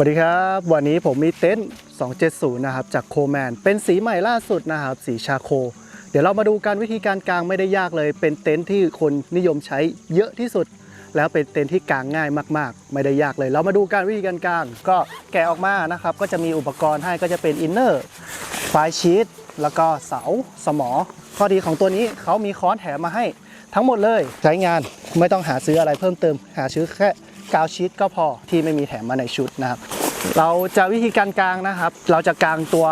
สวัสดีครับ วันนี้ผมมีเต็นท์270 นะครับ จากโคแมน เป็นสีใหม่ล่าสุดนะครับ สีชาโค เดี๋ยวเรามาดูกันวิธีการกางไม่ได้ยากเลย เป็นเต็นท์ที่คนนิยมใช้เยอะที่สุด แล้วเป็นเต็นท์ที่กางง่ายมากๆ ไม่ได้ยากเลย เรามาดูการวิธีการกาง ก็แกะออกมานะครับ ก็จะมีอุปกรณ์ให้ก็จะเป็นอินเนอร์ไฟชีตแล้วก็เสาสมอ ข้อดีของตัวนี้เขามีค้อนแถมมาให้ทั้งหมดเลย ใช้งานไม่ต้องหาซื้ออะไรเพิ่มเติม หาซื้อแค่ กาวชีตก็พอที่ไม่มีแถมมาในชุดนะครับ เราจะวิธีการกางนะครับ เราจะกางตัว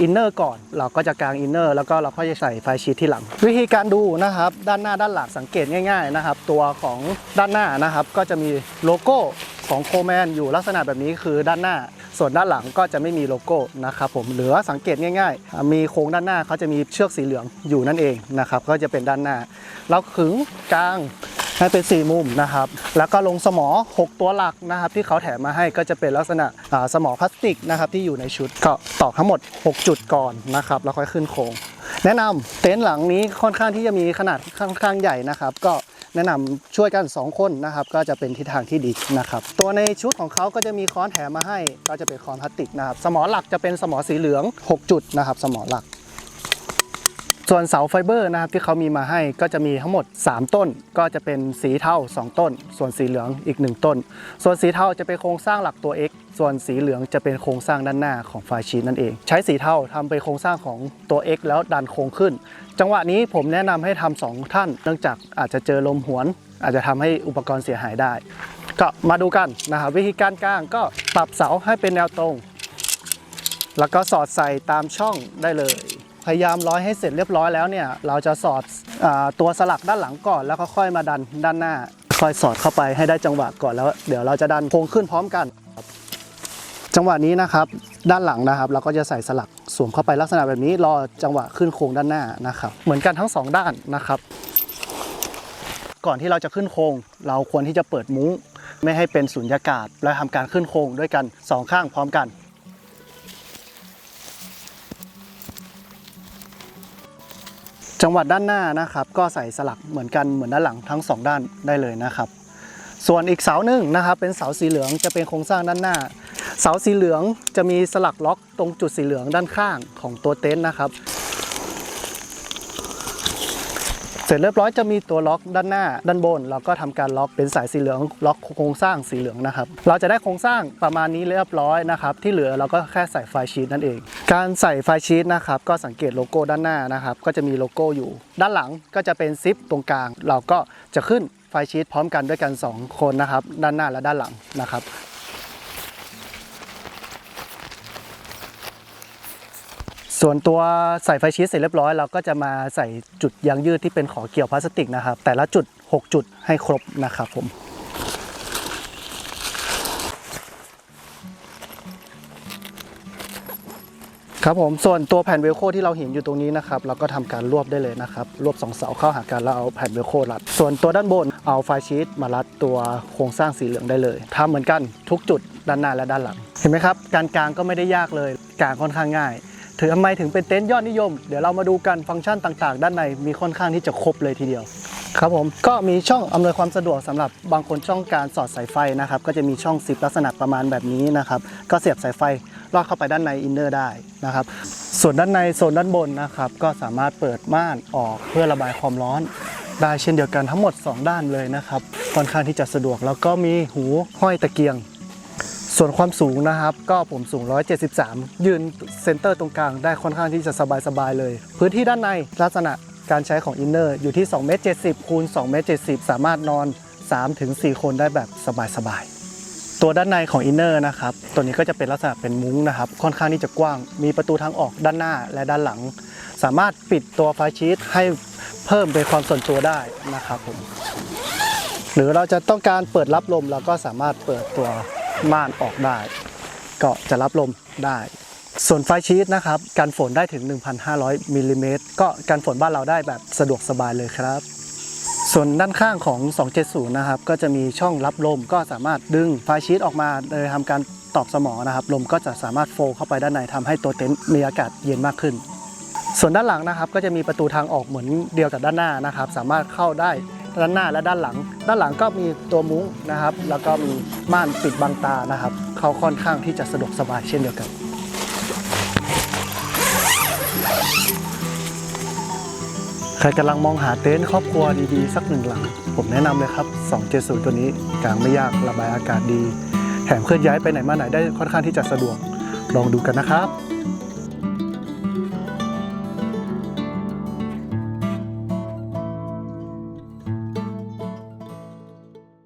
อินเนอร์ก่อน เราก็จะกางอินเนอร์แล้วก็เราก็จะใส่ไฟชีทที่หลัง วิธีการดูนะครับ ด้านหน้าด้านหลังสังเกตง่าย ๆนะครับ ตัวของด้านหน้านะครับ ก็จะมีโลโก้ของโคแมนอยู่ลักษณะแบบนี้คือด้านหน้า ส่วนด้านหลังก็จะไม่มีโลโก้นะครับผมเหลือสังเกตง่าย ๆ มีโครงด้านหน้าเขาจะมีเชือกสีเหลืองอยู่นั่นเองนะครับก็จะเป็นด้านหน้า เราขึงกลาง ให้เป็น 4 มุมนะครับ แล้วก็ลงสมอ 6 ตัวหลักนะครับ ที่เขาแถมมาให้ก็จะเป็นลักษณะสมอพลาสติกนะครับที่อยู่ในชุดก็ตอกทั้งหมด 6 จุดก่อนนะครับ แล้วค่อยขึ้นโครงแนะนำเต็นท์หลังนี้ค่อนข้างที่จะมีขนาดค่อนข้างใหญ่นะครับ ก็แนะนำช่วยกัน 2 คนนะครับ ก็จะเป็นทิศทางที่ดีนะครับ ตัวในชุดของเขาก็จะมีค้อนแถมมาให้ ก็จะเป็นค้อนพลาสติกนะครับ สมอหลักจะเป็นสมอสีเหลือง 6 จุดนะครับ สมอหลัก ส่วนเสาไฟเบอร์นะครับที่เขามีมาให้ก็จะมีทั้งหมด 3 ต้น ก็จะเป็นสีเทา2 ต้น ส่วนสีเหลืองอีก 1 ต้น ส่วนสีเทาจะเป็นโครงสร้างหลักตัว X ส่วนสีเหลืองจะเป็นโครงสร้างด้านหน้าของไฟชีตนั่นเอง ใช้สีเทาทำเป็นโครงสร้างของตัว X แล้วดันโค้งขึ้น จังหวะนี้ผมแนะนำให้ทำสองท่าน เนื่องจากอาจจะเจอลมหวน อาจจะทำให้อุปกรณ์เสียหายได้ ก็มาดูกันนะครับวิธีการกางก็ปรับเสาให้เป็นแนวตรง แล้วก็สอดใส่ตามช่องได้เลย พยายามร้อยให้เสร็จเรียบร้อยแล้วเนี่ยเราจะสอดอตัวสลักด้านหลังก่อนแล้วค่อยมาดันด้านหน้า ค่อยสอดเข้าไปให้ได้จังหวะก่อนแล้ว เดี๋ยวเราจะดันโค้งขึ้นพร้อมกัน จังหวะนี้นะครับด้านหลังนะครับ เราก็จะใส่สลักสวมเข้าไปลักษณะแบบนี้รอจังหวะขึ้นโค้งด้านหน้านะครับ เหมือนกันทั้งสองด้านนะครับ ก่อนที่เราจะขึ้นโค้งเราควรที่จะเปิดมุ้ง ไม่ให้เป็นสุญญากาศและทำการขึ้นโค้งด้วยกันสองข้างพร้อมกัน จังหวัดด้านหน้านะครับก็ใส่สลักเหมือนกันเหมือนด้านหลังทั้งสองด้านได้เลยนะครับ ส่วนอีกเสาหนึ่งนะครับเป็นเสาสีเหลืองจะเป็นโครงสร้างด้านหน้า เสาสีเหลืองจะมีสลักล็อกตรงจุดสีเหลืองด้านข้างของตัวเต็นท์นะครับ เสร็จเรียบร้อยจะมีตัวล็อกด้านหน้าด้านบน เราก็ทำการล็อกเป็นสายสีเหลืองล็อกโครงสร้างสีเหลืองนะครับ เราจะได้โครงสร้างประมาณนี้เรียบร้อยนะครับ ที่เหลือเราก็แค่ใส่ไฟชีตนั่นเอง การใส่ไฟชีตนะครับก็สังเกตโลโก้ด้านหน้านะครับ ก็จะมีโลโก้อยู่ ด้านหลังก็จะเป็นซิปตรงกลาง เราก็จะขึ้นไฟชีตพร้อมกันด้วยกัน 2 คนนะครับ ด้านหน้าและด้านหลังนะครับ ส่วนตัวใส่ไฟชีสเสร็จเรียบร้อยเราก็จะมาใส่จุดยางยืดที่เป็นขอเกี่ยวพลาสติกนะครับ แต่ละจุด 6 จุดให้ครบนะครับผมครับผมส่วนตัวแผ่นเวลโคที่เราเห็นอยู่ตรงนี้นะครับเราก็ทำการรวบได้เลยนะครับรวบสองเสาเข้าหากันแล้วเอาแผ่นเวลโครัด ส่วนตัวด้านบนเอาไฟชีตมารัดตัวโครงสร้างสีเหลืองได้เลยทำเหมือนกันทุกจุดด้านหน้าและด้านหลัง เห็นไหมครับ การกลางก็ไม่ได้ยากเลยกลางค่อนข้างง่าย ถือทำไมถึงเป็นเต็นท์ยอดนิยม เดี๋ยวเรามาดูกันฟังก์ชันต่างๆ ด้านในมีค่อนข้างที่จะครบเลยทีเดียว ครับผมก็มีช่องอำนวยความสะดวกสำหรับบางคนช่องการสอดสายไฟนะครับก็จะมีช่องซิปลักษณะประมาณแบบนี้นะครับก็เสียบสายไฟลอดเข้าไปด้านในอินเนอร์ได้นะครับส่วนด้านในโซนด้านบนนะครับก็สามารถเปิดม่านออกเพื่อระบายความร้อนได้เช่นเดียวกันทั้งหมด 2 ด้านเลยนะครับค่อนข้างที่จะสะดวกแล้วก็มีหูห้อยตะเกียง ส่วนความสูงนะครับ ก็ผมสูง 173 ยืนเซนเตอร์ตรงกลางได้ค่อนข้างที่จะสบายๆเลย พื้นที่ด้านในลักษณะการใช้ของอินเนอร์อยู่ที่2เมตร70คูณ2เมตร70 สามารถนอน 3-4 คนได้แบบสบายๆ ตัวด้านในของอินเนอร์นะครับ ตัวนี้ก็จะเป็นลักษณะเป็นมุ้งนะครับ ค่อนข้างที่จะกว้าง มีประตูทางออกด้านหน้าและด้านหลัง สามารถปิดตัวไฟชีตให้เพิ่มเป็นความส่วนตัวได้นะครับผม หรือเราจะต้องการเปิดรับลมเราก็สามารถเปิดตัว ม่านออกได้ ก็จะรับลมได้ ส่วนไฟชีตนะครับกันฝนได้ถึง 1,500มิลลิเมตรก็กันฝนบ้านเราได้แบบสะดวกสบายเลยครับ ส่วนด้านข้างของ 270 นะครับ ก็จะมีช่องรับลมก็สามารถดึงไฟชีตออกมาโดยทำการตอบสมอนะครับ ลมก็จะสามารถโฟล์เข้าไปด้านในทำให้ตัวเต็นท์มีอากาศเย็นมากขึ้นส่วนด้านหลังนะครับก็จะมีประตูทางออกเหมือนเดียวกับด้านหน้านะครับ สามารถเข้าได้ ด้านหน้าและด้านหลัง ด้านหลังก็มีตัวมุ้งนะครับ แล้วก็มีม่านปิดบังตานะครับ เขาค่อนข้างที่จะสะดวกสบายเช่นเดียวกันใครกำลังมองหาเต็นท์ครอบครัวดีๆ สักหนึ่งหลัง ผมแนะนำเลยครับ 270 ตัวนี้กางไม่ยากระบายอากาศดี แถมเคลื่อนย้ายไปไหนมาไหนได้ค่อนข้างที่จะสะดวก ลองดูกันนะครับ